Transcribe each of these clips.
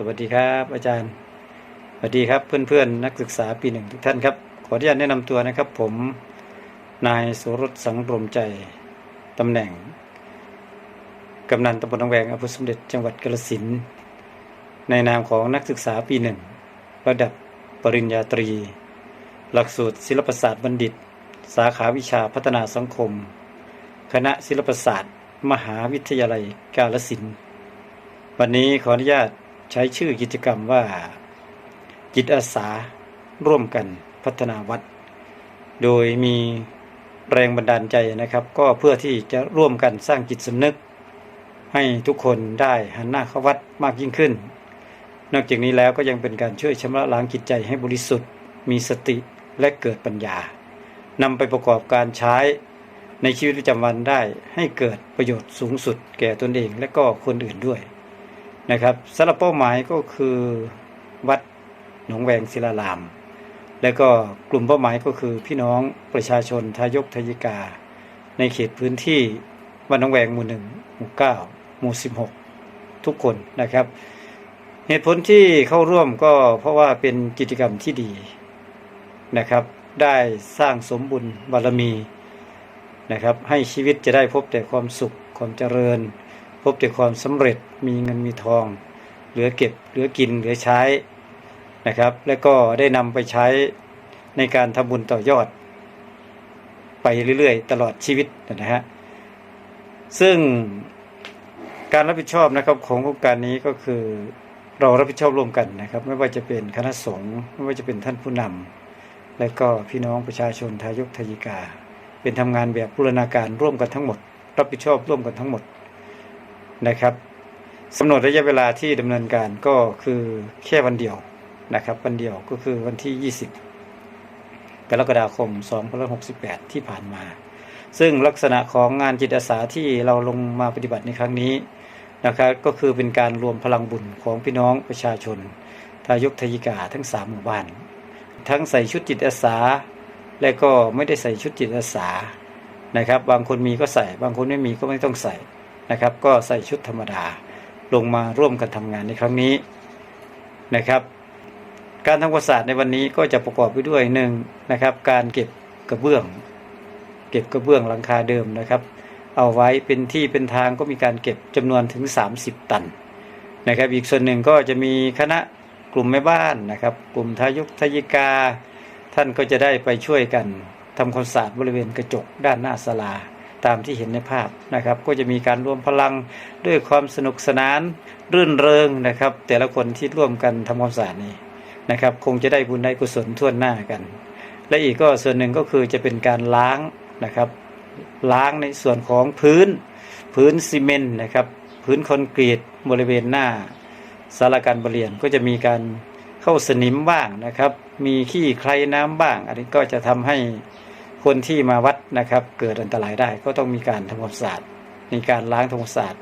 สวัสดีครับอาจารย์ สวัสดีครับเพื่อนๆ นักศึกษาปีหนึ่งทุกท่านครับ ขออนุญาตแนะนำตัวนะครับ ผมนายสุรสสังรมใจตำแหน่งกำนันตำบลหนองแวงอำเภอสมเด็จจังหวัดกาฬสินธุ์ในนามของนักศึกษาปีหนึ่งระดับปริญญาตรี หลักสูตรศิลปศาสตร์บัณฑิต สาขาวิชาพัฒนาสังคม คณะศิลปศาสตร์ มหาวิทยาลัยกาฬสินธุ์วันนี้ขออนุญาต ใช้ชื่อกิจกรรมว่า จิตอาสาร่วมกันพัฒนาวัด โดยมีแรงบันดาลใจนะครับ ก็เพื่อที่จะร่วมกันสร้างจิตสำนึก ให้ทุกคนได้หันหน้าเข้าวัดมากยิ่งขึ้น นอกจากนี้แล้วก็ยังเป็นการช่วยชำระล้างจิตใจให้บริสุทธิ์ มีสติและเกิดปัญญานำไปประกอบการใช้ในชีวิตประจำวันได้ให้เกิดประโยชน์สูงสุดแก่ตนเองและก็คนอื่นด้วย นะครับสำหรับเป้าหมายก็คือวัดหนองแวงศิลาราม และก็กลุ่มเป้าหมายก็คือพี่น้องประชาชนทายกทายิกา ในเขตพื้นที่วัดหนองแวงหมู่หนึ่งหมู่เก้าหมู่สิบหกทุกคนนะครับ เหตุผลที่เข้าร่วมก็เพราะว่าเป็นกิจกรรมที่ดีนะครับ ได้สร้างสมบุญบารมีนะครับ ให้ชีวิตจะได้พบแต่ความสุขความเจริญ บแต่ความสำเร็จมีเงินมีทอง เหลือเก็บเหลือกินเหลือใช้นะครับ และก็ได้นำไปใช้ในการทำบุญต่อยอด ไปเรื่อยๆ ตลอดชีวิตนะฮะซึ่งการรับผิดชอบนะครับของโครงการนี้ก็คือเรารับผิดชอบร่วมกันนะครับ ไม่ว่าจะเป็นคณะสงฆ์ไม่ว่าจะเป็นท่านผู้นำและก็พี่น้องประชาชนทายกทายิกา เป็นทำงานแบบบูรณาการร่วมกันทั้งหมด รับผิดชอบร่วมกันทั้งหมด นะครับกำหนดระยะเวลาที่ดำเนินการก็คือแค่วันเดียวนะครับ วันเดียวก็คือวันที่ 20 กรกฎาคม 2568 ที่ผ่านมา ซึ่งลักษณะของงานจิตอาสาที่เราลงมาปฏิบัติในครั้งนี้นะครับก็คือเป็นการรวมพลังบุญของพี่น้องประชาชน ทายกทายิกาทั้งสามหมู่บ้าน ทั้งใส่ชุดจิตอาสา และก็ไม่ได้ใส่ชุดจิตอาสานะครับ บางคนมีก็ใส่ บางคนไม่มีก็ไม่ต้องใส่ นะครับ ก็ใส่ชุดธรรมดาลงมาร่วมกันทำงานในครั้งนี้นะครับ การทำความสะอาดในวันนี้ก็จะประกอบไปด้วยหนึ่งนะครับ การเก็บกระเบื้อง เก็บกระเบื้องหลังคาเดิมนะครับ เอาไว้เป็นที่เป็นทางก็มีการเก็บจำนวนถึง 30 ตันนะครับ อีกส่วนหนึ่งก็จะมีคณะกลุ่มแม่บ้านนะครับ กลุ่มทายุกทายิกา ท่านก็จะได้ไปช่วยกันทำความสะอาดบริเวณกระจกด้านหน้าศาลา ตามที่เห็นในภาพนะครับ ก็จะมีการรวมพลังด้วยความสนุกสนานรื่นเริงนะครับ แต่ละคนที่ร่วมกันทำความสะอาดนี้นะครับ คงจะได้บุญได้กุศลทั่วหน้ากัน และอีกก็ส่วนหนึ่งก็คือจะเป็นการล้างนะครับ ล้างในส่วนของพื้น พื้นซีเมนต์นะครับ พื้นคอนกรีตบริเวณหน้าสารการประเรียนก็จะมีการเข้าสนิมบ้างนะครับ มีขี้ใครน้ำบ้าง อันนี้ก็จะทำให้ คนที่มาวัดนะครับ เกิดอันตรายได้ก็ต้องมีการทำความสะอาดมีการล้างทำความสะอาด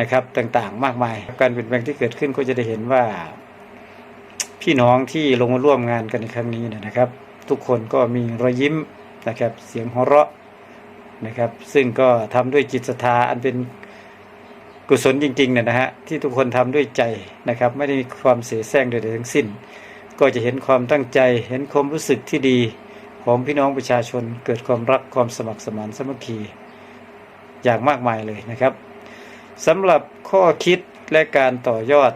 นะครับ ต่างๆ มากมาย การเปลี่ยนแปลงที่เกิดขึ้นก็จะได้เห็นว่า พี่น้องที่ลงมาร่วมงานกันในครั้งนี้นะครับ ทุกคนก็มีรอยยิ้มนะครับ เสียงหัวเราะนะครับ ซึ่งก็ทำด้วยจิตศรัทธาอันเป็นกุศลจริงๆเนี่ยนะฮะที่ทุกคนทำด้วยใจนะครับ ไม่ได้มีความเสียแซงใดๆทั้งสิ้น ก็จะเห็นความตั้งใจเห็นความรู้สึกที่ดี ของพี่น้องประชาชนเกิดความรักความสมัครสมานสมัคคี อย่างมากมายเลยนะครับสำหรับข้อคิดและการต่อยอด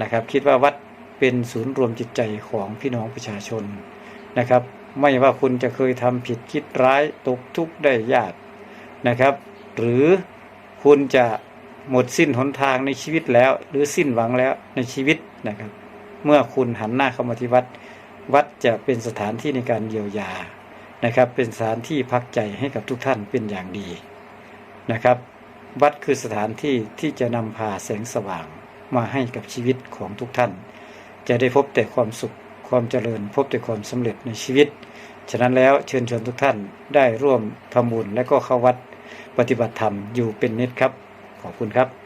นะครับ คิดว่าวัดเป็นศูนย์รวมจิตใจของพี่น้องประชาชนนะครับ ไม่ว่าคุณจะเคยทำผิดคิดร้ายตกทุกข์ได้ยากนะครับ หรือคุณจะหมดสิ้นหนทางในชีวิตแล้ว หรือสิ้นหวังแล้วในชีวิตนะครับ เมื่อคุณหันหน้าเข้ามาที่วัด วัดจะเป็นสถานที่ในการเยียวยานะครับ เป็นสถานที่พักใจให้กับทุกท่านเป็นอย่างดีนะครับ วัดคือสถานที่ที่จะนำพาแสงสว่างมาให้กับชีวิตของทุกท่าน จะได้พบแต่ความสุขความเจริญพบแต่ความสำเร็จในชีวิต ฉะนั้นแล้วเชิญชวนทุกท่านได้ร่วมทำบุญและก็เข้าวัดปฏิบัติธรรมอยู่เป็นนิดครับ ขอบคุณครับ